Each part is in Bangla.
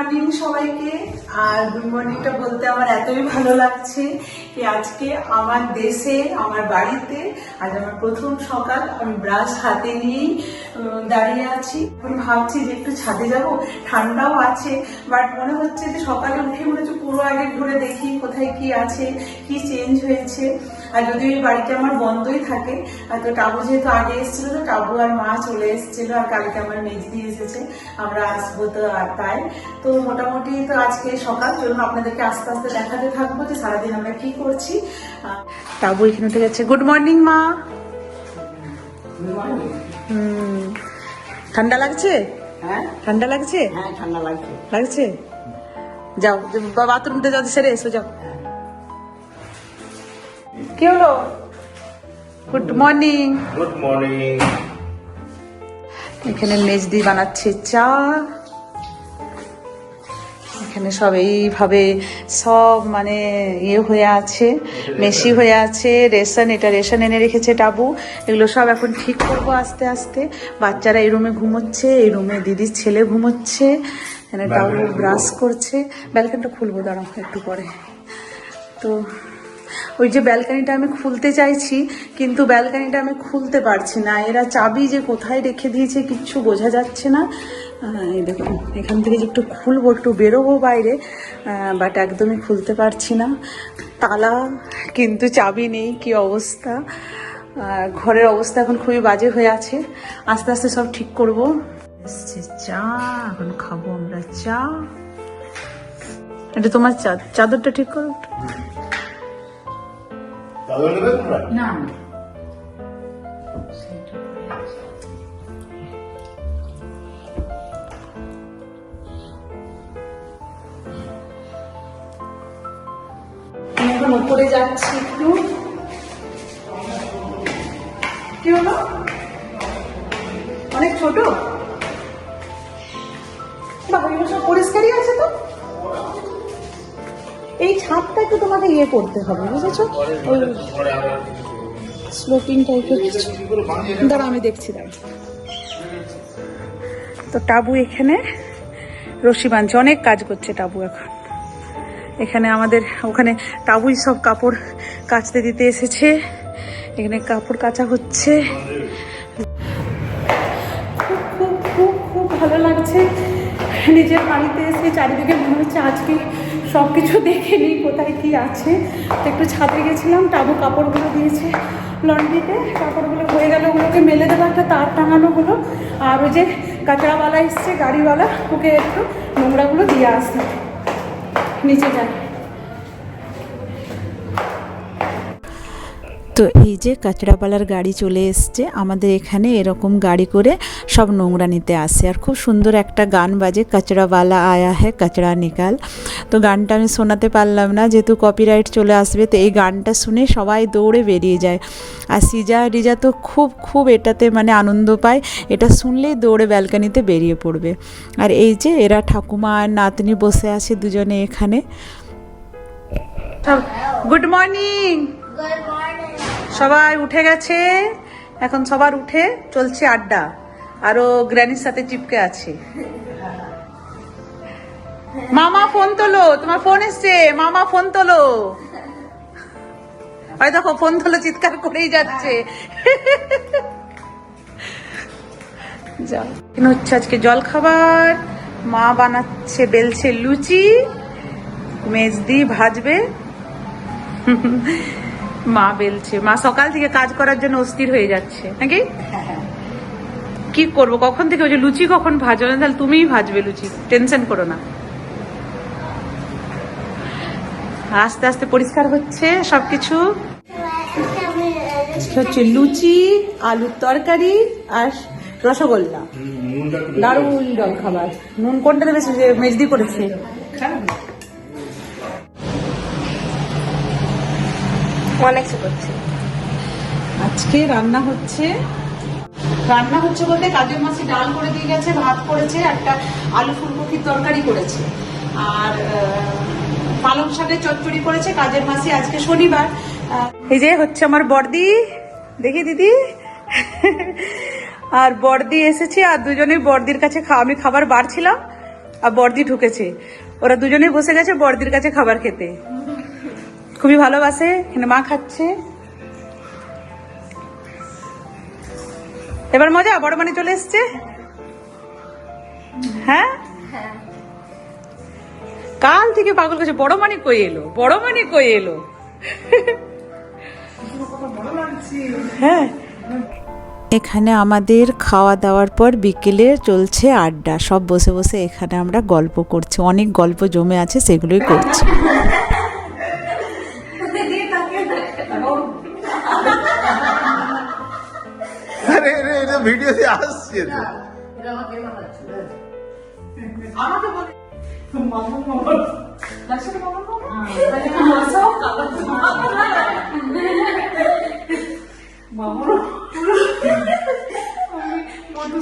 মর্নিং সবাইকে, আর গুড মর্নিংটা বলতে আমার এতই ভালো লাগছে যে আজকে আমার দেশে, আমার বাড়িতে আজ আমার প্রথম সকাল, আমি ব্রাশ হাতে নিয়েই দাঁড়িয়ে আছি। আমি ভাবছি যে একটু ছাদে যাব, ঠান্ডাও আছে, বাট মনে হচ্ছে যে সকালে উঠে মনে হচ্ছে পুরো আগে ঘুরে দেখি কোথায় কি আছে, কি চেঞ্জ হয়েছে। আর যদি ওই বাড়িটা আমার বন্ধই থাকে আর তো টাবু যেহেতু আগে এসেছিল তো টাবু আর মা চলে এসেছিল আর কালকে আমার মেজদি এসেছে আমরা আসব তো আর তাই। তো মোটামুটি তো আজকে সকাল চলুন আপনাদেরকে আস্তে আস্তে দেখাতে থাকব যে সারাদিন আমরা কি করছি। টাবু এখানে উঠে গেছে। গুড মর্নিং মা। হুম। ঠান্ডা লাগছে? হ্যাঁ। ঠান্ডা লাগছে? হ্যাঁ ঠান্ডা লাগছে। লাগছে? যাও বাথরুমতে যাও সেরে এসো যাও। কি হলো? গুড মর্নিং গুড মর্নিং এখানে মেজদি বানাচ্ছে চা। এখানে সব এইভাবে সব মানে ইয়ে হয়ে আছে মেশি হয়ে আছে রেশন এটা রেশন এনে রেখেছে টাবু। এগুলো সব এখন ঠিক করব আস্তে আস্তে। বাচ্চারা এই রুমে ঘুমোচ্ছে এই রুমে দিদির ছেলে ঘুমোচ্ছে এখানে টাবু ব্রাশ করছে। ব্যালকনিটা খুলবো দাঁড়াও একটু পরে। তো ওই যে ব্যালকানিটা আমি খুলতে চাইছি, কিন্তু ব্যালকানিটা আমি খুলতে পারছি না। এরা চাবি যে কোথায় রেখে দিয়েছে কিচ্ছু বোঝা যাচ্ছে না। এই দেখুন, এখান থেকে যে একটু খুলবো, একটু বেরোবো বাইরে বাট একদমই খুলতে পারছি না। তালা, কিন্তু চাবি নেই, কি অবস্থা? ঘরের অবস্থা এখন খুবই বাজে হয়ে আছে। আস্তে আস্তে সব ঠিক করব। এসছে চা, এখন খাব আমরা চা। এটা তোমার চাদরটা ঠিক করো চাদর নেবে তোমরা? না। আমি এখন উপরে যাচ্ছি একটু। কি হলো? অনেক ছোট? বাবা এগুলো সব পরিষ্কারই আছে তো? এই ছাদটা একটু তোমাকে ইয়ে করতে হবে, বুঝেছ? ওই। স্লোপিং টাইপের কিছু। দাঁড়া আমি দেখছি দাঁড়া তো টাবু এখানে, রশি বাঁধছে, অনেক কাজ করছে টাবু এখন। এখানে আমাদের, ওখানে টাবুই সব কাপড় কাচতে দিতে এসেছে। এখানে কাপড় কাচা হচ্ছে। খুব খুব খুব খুব ভালো লাগছে। নিজের বাড়িতে এসে চারিদিকে মনে হচ্ছে আজকে সব কিছু দেখে নিই কোথায় কী আছে। তো একটু ছাদে গেছিলাম, টাবু কাপড়গুলো দিয়েছে লন্ড্রিতে। কাপড়গুলো হয়ে গেল ওগুলোকে মেলে দেবো, একটা তার টাঙানো হলো। আর ওই যে কাঁচড়াওয়ালা এসছে, গাড়িওয়ালা, ওকে একটু নোংরাগুলো দিয়ে আসতে নিচে যায় তো এই যে কাচড়াপালার গাড়ি চলে এসছে আমাদের এখানে এরকম গাড়ি করে সব নোংরা নিতে আসে। আর খুব সুন্দর একটা গান বাজে কাচড়াওয়ালা আয়া হ্যাঁ কাচড়া নিকাল। তো গানটা আমি শোনাতে পারলাম না যেহেতু কপিরাইট চলে আসবে তো এই গানটা শুনে সবাই দৌড়ে বেরিয়ে যায়। আর সিজা রিজা তো খুব খুব এটাতে মানে আনন্দ পায় এটা শুনলেই দৌড়ে ব্যালকানিতে বেরিয়ে পড়বে। আর এই যে এরা ঠাকুমা আর নাতনি বসে আছে দুজনে এখানে। গুড মর্নিং সবাই উঠে গেছে। এখন সবার উঠে চলছে আড্ডা। আরও গ্র্যানির সাথে চিপকে আছে। মামা ফোন তোলো, তোমার ফোন এসছে। মামা ফোন তোলো। হয় দেখো, ফোন তোলো, চিৎকার করেই যাচ্ছে। হচ্ছে আজকে জল খাবার মা বানাচ্ছে, বেলছে লুচি। মেজ মেজদি ভাজবে। মা বেলছে। মা সকাল থেকে কাজ করার জন্য অস্থির হয়ে যাচ্ছে। নাকি? কি করব? কখন থেকে ওই যে লুচি কখন ভাজো না? তাহলে তুমিই ভাজবে লুচি। টেনশন করো না। আস্তে আস্তে পরিষ্কার হচ্ছে সবকিছু। হচ্ছে লুচি আলুর তরকারি আর রসগোল্লা। দারুণ জল খাবার নুন কোনটা দেবে সে মেজদি করেছে? অনেক করছে। আজকে রান্না হচ্ছে রান্না হচ্ছে বলতে কাজের মাসে ডাল করে দিয়ে গেছে, ভাত করেছে, একটা আলু ফুলকপির তরকারি করেছে। আর পালং শাকের চচ্চড়ি করেছে, কাজের মাসে আজকে শনিবার। এই যে হচ্ছে আমার বর্দি দেখি দিদি। আর বর্দি এসেছে, আর দুজনেই বর্দির কাছে আমি খাবার বাড়ছিলাম, আর বর্দি ঢুকেছে। ওরা দুজনেই বসে গেছে বর্দির কাছে খাবার খেতে। খুবই ভালোবাসে, এখানে মা খাচ্ছে। এবার মজা, বড় মানে চলে এসছে? হ্যাঁ? কাল থেকে পাগল করছে বড় মানে কই এলো? বড় মানে কই এলো? হ্যাঁ। এখানে আমাদের খাওয়া দাওয়ার পর বিকেলে চলছে আড্ডা। সব বসে বসে এখানে আমরা গল্প করছি। অনেক গল্প জমে আছে, সেগুলোই করছি। ভিডিওতে আসছে তো।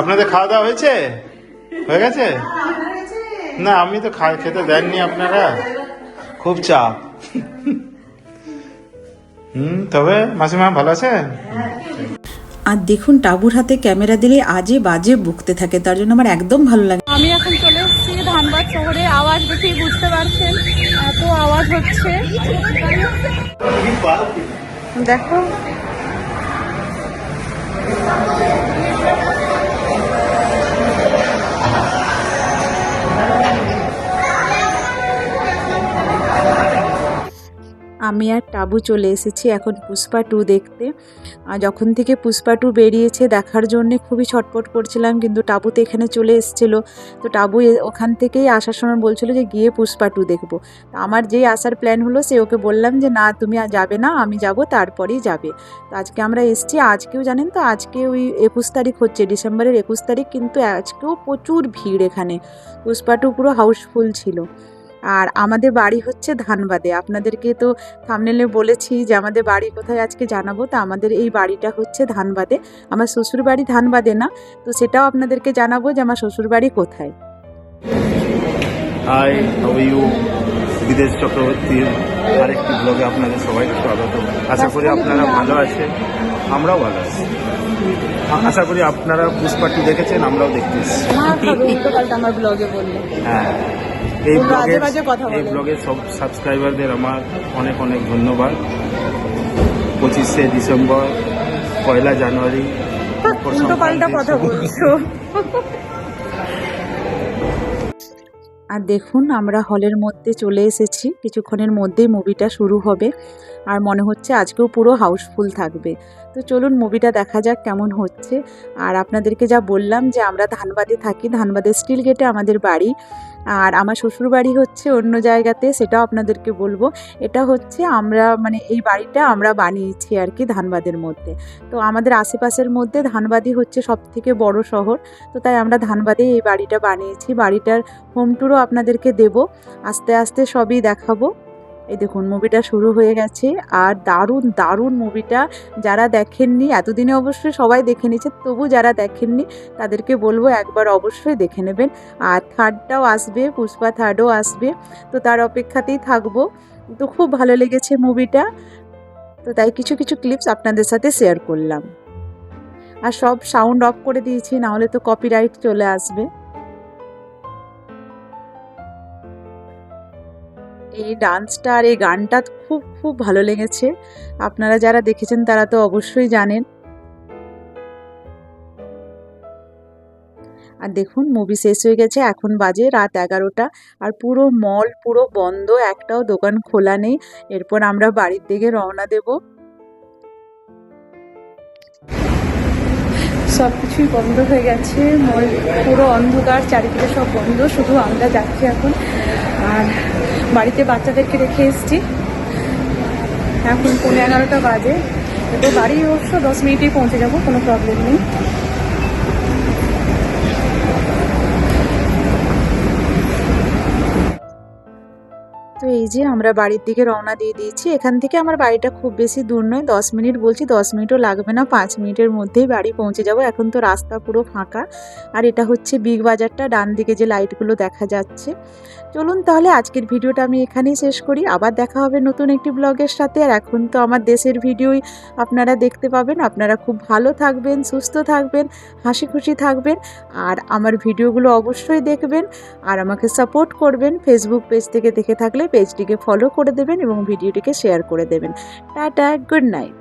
আপনাদের খাওয়া দাওয়া হয়েছে? হয়ে গেছে? না আমি তো খেতে দেননি আপনারা। খুব চাপ। হুম তবে মাসিমা ভালো আছেন? আর দেখুন টাবুর হাতে ক্যামেরা দিলে আজে বাজে বুকতে থাকে তার জন্য আমার একদম ভালো লাগে না। আমি এখন চলে এসেছি ধানবাদ শহরে আওয়াজ দেখেই বুঝতে পারছেন এত আওয়াজ হচ্ছে দেখো আমি আর টাবু চলে এসেছি এখন পুষ্পা টু দেখতে। যখন থেকে পুষ্পা টু বেরিয়েছে দেখার জন্যে খুবই ছটপট করছিলাম, কিন্তু টাবু তো এখানে চলে এসেছিল। তো টাবু ওখান থেকেই আসার সময় বলছিল যে গিয়ে পুষ্পা টু দেখব। আমার যেই আসার প্ল্যান হলো, সে ওকে বললাম যে, না, তুমি যাবে না, আমি যাব, তারপরেই যাবে। তো আজকে আমরা এসেছি, আজকেও জানেন তো, আজকে ওই একুশ তারিখ হচ্ছে, ডিসেম্বরের একুশ তারিখ, কিন্তু আজকেও প্রচুর ভিড় এখানে। পুষ্পা টু পুরো হাউসফুল ছিল। আর আমাদের বাড়ি হচ্ছে ধানবাদে। আপনাদেরকে তো থামনেলে বলেছি যে আমাদের বাড়ি কোথায় আজকে জানাব। তো আমাদের এই বাড়িটা হচ্ছে ধানবাদে। আমার শ্বশুর বাড়ি ধানবাদে না তো সেটাও আপনাদেরকে জানাব যে আমার শ্বশুর বাড়ি কোথায় হাই হাউ ইউ বিদেশ চক্রবর্তীর আরেকটি ব্লগে আপনাদের সবাইকে স্বাগত। আশা করি আপনারা ভালো আছেন। আমরাও ভালো আছি। আশা করি আপনারা পুষ্পাটি দেখেছেন আমরাও দেখতে এসেছি। আমার ব্লগে বললে। হ্যাঁ। এই ব্লগের এই বলে। ব্লগের সব সাবস্ক্রাইবারদের আমার অনেক অনেক ধন্যবাদ। পঁচিশে ডিসেম্বর পয়লা জানুয়ারি মকর পাল্টা কথা বলছো। আর দেখুন আমরা হলের মধ্যে চলে এসেছি। কিছুক্ষণের মধ্যেই মুভিটা শুরু হবে। আর মনে হচ্ছে আজকেও পুরো হাউসফুল থাকবে। তো চলুন মুভিটা দেখা যাক কেমন হচ্ছে। আর আপনাদেরকে যা বললাম যে আমরা ধানবাদে থাকি ধানবাদের স্টিল গেটে আমাদের বাড়ি। আর আমার শ্বশুর বাড়ি হচ্ছে অন্য জায়গাতে, সেটাও আপনাদেরকে বলব। এটা হচ্ছে আমরা মানে এই বাড়িটা আমরা বানিয়েছি আর কি ধানবাদের মধ্যে। তো আমাদের আশেপাশের মধ্যে ধানবাদই হচ্ছে সব থেকে বড় শহর। তো তাই আমরা ধানবাদে এই বাড়িটা বানিয়েছি। বাড়িটার হোম ট্যুরও আপনাদেরকে দেব। আস্তে আস্তে সবই দেখাবো। এই দেখুন মুভিটা শুরু হয়ে গেছে আর দারুণ দারুণ মুভিটা যারা দেখেননি, এতদিনে অবশ্যই সবাই দেখে নিয়েছে, তবু যারা দেখেননি তাদেরকে বলব একবার অবশ্যই দেখে নেবেন। আর থার্ডটাও আসবে, পুষ্পা থার্ডও আসবে, তো তার অপেক্ষাতেই থাকব। তো খুব ভালো লেগেছে মুভিটা তো তাই কিছু কিছু ক্লিপস আপনাদের সাথে শেয়ার করলাম। আর সব সাউন্ড অফ করে দিয়েছি, নাহলে তো কপিরাইট চলে আসবে। এই ডান্সটা আর এই গানটা খুব খুব ভালো লেগেছে। আপনারা যারা দেখেছেন তারা তো অবশ্যই জানেন। আর দেখুন মুভি শেষ হয়ে গেছে, এখন বাজে রাত এগারোটা। আর পুরো মল পুরো বন্ধ, একটাও দোকান খোলা নেই। এরপর আমরা বাড়ির দিকে রওনা দেব। সব কিছুই বন্ধ হয়ে গেছে। মল পুরো অন্ধকার, চারিদিকে সব বন্ধ, শুধু আমরা যাচ্ছি এখন। আর বাড়িতে বাচ্চাদেরকে রেখে এসছি। এখন পনেরো এগারোটা বাজে। তো বাড়ি অবশ্য দশ মিনিটেই পৌঁছে যাব, কোনো প্রবলেম নেই। তো এই যে আমরা বাড়ির দিকে রওনা দিয়ে দিয়েছি। এখান থেকে আমার বাড়িটা খুব বেশি দূর নয়, দশ মিনিট বলছি, দশ মিনিটও লাগবে না। পাঁচ মিনিটের মধ্যেই বাড়ি পৌঁছে যাব। এখন তো রাস্তা পুরো ফাঁকা। আর এটা হচ্ছে বিগ বাজারটা ডান দিকে যে লাইটগুলো দেখা যাচ্ছে। চলুন তাহলে আজকের ভিডিওটা আমি এখানেই শেষ করি। আবার দেখা হবে নতুন একটি ব্লগের সাথে। আর এখন তো আমার দেশের ভিডিওই আপনারা দেখতে পাবেন। আপনারা খুব ভালো থাকবেন, সুস্থ থাকবেন হাসি খুশি থাকবেন। আর আমার ভিডিওগুলো অবশ্যই দেখবেন। আর আমাকে সাপোর্ট করবেন। ফেসবুক পেজ থেকে দেখে থাকলে পেজটিকে ফলো করে দেবেন এবং ভিডিওটিকে শেয়ার করে দেবেন। Tata good night